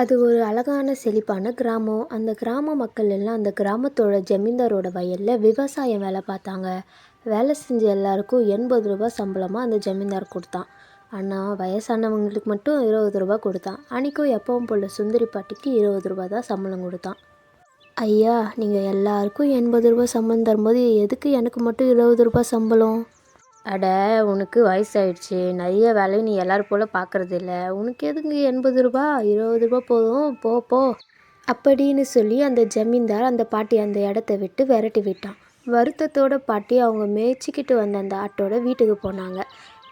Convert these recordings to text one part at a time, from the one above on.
அது ஒரு அழகான செழிப்பான கிராமம். அந்த கிராம மக்கள் எல்லாம் அந்த கிராமத்தோட ஜமீன்தாரோட வயலில் விவசாயம் வேலை பார்த்தாங்க. வேலை செஞ்ச எல்லாருக்கும் எண்பது ரூபா சம்பளமாக அந்த ஜமீன்தார் கொடுத்தான். ஆனால் வயசானவங்களுக்கு மட்டும் இருபது ரூபா கொடுத்தான். அன்றைக்கும் எப்பவும் போல் சுந்தரி பாட்டிக்கு இருபது ரூபா தான் சம்பளம் கொடுத்தான். ஐயா நீங்கள் எல்லாருக்கும் எண்பது ரூபா சம்பளம் தரும்போது எதுக்கு எனக்கு மட்டும் இருபது ரூபா சம்பளம்? அட உனக்கு வயசாயிடுச்சு. நிறைய வேலையை நீ எல்லாரும் போல் பார்க்கறது உனக்கு எதுக்கு எண்பது ரூபா இருபது ரூபா போதும்? போ போ. அப்படின்னு சொல்லி அந்த ஜமீன்தார் அந்த பாட்டி அந்த இடத்த விட்டு விரட்டி விட்டான். வருத்தத்தோட பாட்டி அவங்க மேய்ச்சிக்கிட்டு வந்த அந்த ஆட்டோட வீட்டுக்கு போனாங்க.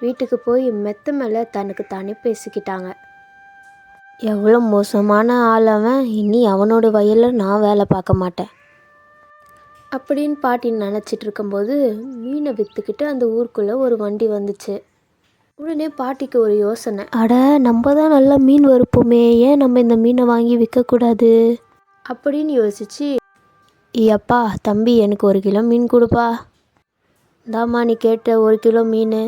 வீட்டுக்கு போய் மெத்த மேலே தனக்கு தானே பேசிக்கிட்டாங்க. எவ்வளோ மோசமான ஆள் அவன். இனி அவனோட வயலில் நான் வேலை பார்க்க மாட்டேன். அப்படின்னு பாட்டி நினச்சிட்டு இருக்கும்போது மீனை விற்றுக்கிட்டு அந்த ஊருக்குள்ளே ஒரு வண்டி வந்துச்சு. உடனே பாட்டிக்கு ஒரு யோசனை. அட நம்ம தான் நல்லா மீன் வறுப்போமே. ஏன் நம்ம இந்த மீனை வாங்கி விற்கக்கூடாது அப்படின்னு யோசிச்சு ஐயப்பா தம்பி எனக்கு ஒரு கிலோ மீன் கொடுப்பா. இந்தாம்மா நீ கேட்ட ஒரு கிலோ மீன்.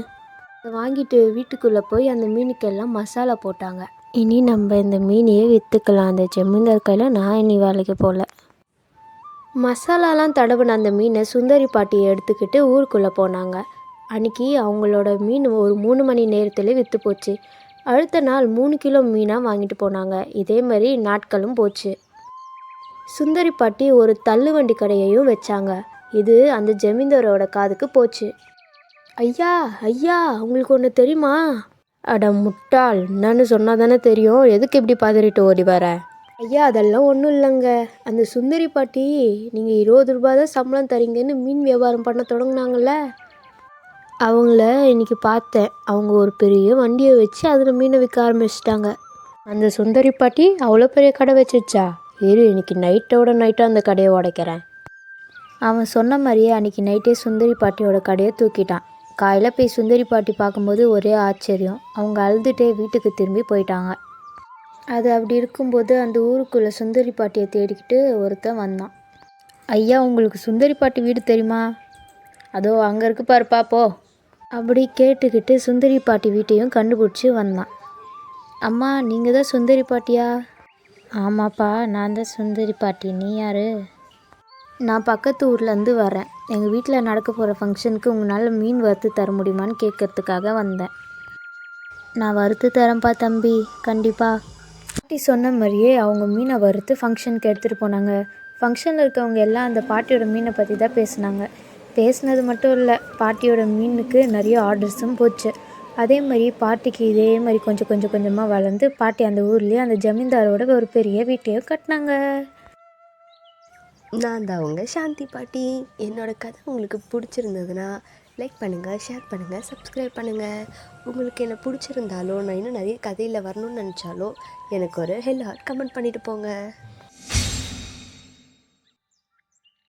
அதை வாங்கிட்டு வீட்டுக்குள்ளே போய் அந்த மீனுக்கெல்லாம் மசாலா போட்டாங்க. இனி நம்ம இந்த மீனையே விற்றுக்கலாம் அந்த ஜமீன்தார் கையில் நான் இனி வேலைக்கு போகல. மசாலாலாம் தடவின அந்த மீனை சுந்தரி பாட்டியை எடுத்துக்கிட்டு ஊருக்குள்ளே போனாங்க. அன்னைக்கு அவங்களோட மீன் ஒரு மூணு மணி நேரத்தில் விற்று போச்சு. அடுத்த நாள் மூணு கிலோ மீனாக வாங்கிட்டு போனாங்க. இதே மாதிரி நாட்களும் போச்சு. சுந்தரி பாட்டி ஒரு தள்ளுவண்டி கடையையும் வச்சாங்க. இது அந்த ஜமீன்தாரோட காதுக்கு போச்சு. ஐயா ஐயா உங்களுக்கு ஒன்று தெரியுமா? அட முட்டாள் என்னன்னு சொன்னால் தானே தெரியும். எதுக்கு இப்படி பதறிட்டு ஓடி வர? ஐயா அதெல்லாம் ஒன்றும் இல்லைங்க. அந்த சுந்தரி பாட்டி நீங்கள் இருபது ரூபா தான் சம்பளம் தரீங்கன்னு மீன் வியாபாரம் பண்ண தொடங்குனாங்கல்ல? அவங்கள இன்றைக்கி பார்த்தேன். அவங்க ஒரு பெரிய வண்டியை வச்சு அதில் மீனை விற்க ஆரம்பிச்சிட்டாங்க. அந்த சுந்தரி பாட்டி அவ்வளோ பெரிய கடை வச்சிருச்சா? இரு இன்னைக்கு நைட்டோட நைட்டாக அந்த கடையை உடைக்கிறேன். அவன் சொன்ன மாதிரியே அன்றைக்கி நைட்டே சுந்தரி பாட்டியோட கடையை தூக்கிட்டான். காலையில் போய் சுந்தரி பாட்டி பார்க்கும்போது ஒரே ஆச்சரியம். அவங்க அழுதுகிட்டே வீட்டுக்கு திரும்பி போயிட்டாங்க. அது அப்படி இருக்கும்போது அந்த ஊருக்குள்ளே சுந்தரி பாட்டியை தேடிக்கிட்டு ஒருத்தன் வந்தான். ஐயா உங்களுக்கு சுந்தரி பாட்டி வீடு தெரியுமா? அதோ அங்கே இருக்கு பாரு பாப்போ அப்படி கேட்டுக்கிட்டு சுந்தரி பாட்டி வீட்டையும் கண்டுபிடிச்சி வந்தான். அம்மா நீங்கள் தான் சுந்தரி பாட்டியா? ஆமாப்பா நான் தான் சுந்தரி பாட்டி. நீ யார்? நான் பக்கத்து ஊர்லேருந்து வரேன். எங்கள் வீட்டில் நடக்க போகிற ஃபங்க்ஷனுக்கு உங்களால் மீன் வறுத்து தர முடியுமான்னு கேட்கறதுக்காக வந்தேன். நான் வறுத்து தரேன்ப்பா தம்பி. கண்டிப்பாக பாட்டி சொன்ன மாதிரியே அவங்க மீனை வறுத்து ஃபங்க்ஷனுக்கு எடுத்துகிட்டு போனாங்க. ஃபங்க்ஷனில் இருக்கவங்க எல்லாம் அந்த பாட்டியோட மீனை பற்றி தான் பேசினாங்க. பேசினது மட்டும் இல்லை பாட்டியோட மீனுக்கு நிறைய ஆர்டர்ஸும் போச்சு. அதே மாதிரி பாட்டிக்கு இதே மாதிரி கொஞ்சம் கொஞ்சம் கொஞ்சமாக வளர்ந்து பாட்டி அந்த ஊர்லேயே அந்த ஜமீன்தாரோட ஒரு பெரிய வீட்டையும் கட்டினாங்க. நான் தான் உங்கள் சாந்தி பாட்டி. என்னோட கதை உங்களுக்கு பிடிச்சிருந்ததுன்னா லைக் பண்ணுங்கள் ஷேர் பண்ணுங்கள் சப்ஸ்கிரைப் பண்ணுங்கள் உங்களுக்கு என்ன பிடிச்சிருந்தாலோ நான் இன்னும் நிறைய கதையில் வரணும்னு நினச்சாலோ எனக்கு ஒரு ஹெல் ஹார்ட் கமெண்ட் பண்ணிவிட்டு போங்க.